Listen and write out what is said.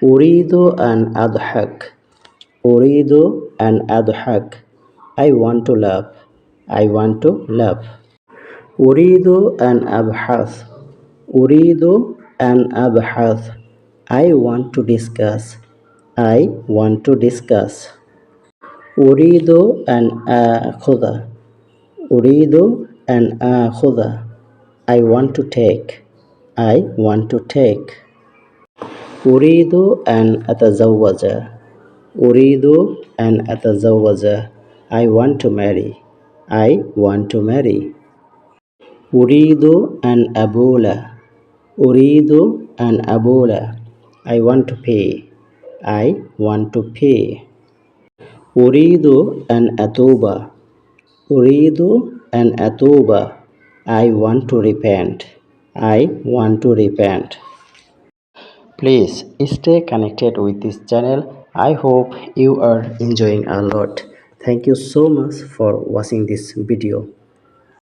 Uridu an adhak. Uridu an adhak. I want to laugh. I want to laugh. Uridu an abhath. Uridu an abhath. I want to discuss. I want to discuss. Uridu an akhudha. Uridu an akhudha. I want to take. I want to take. Uridu an atazawwaja. Uridu an atazawwaja. I want to marry. I want to marry. Uridu an abula. Uridu an abula. I want to pay. I want to pay. Uridu an atuba. Uridu an atuba. I want to repent. I want to repent. Please stay connected with this channel. I hope you are enjoying a lot. Thank you so much for watching this video.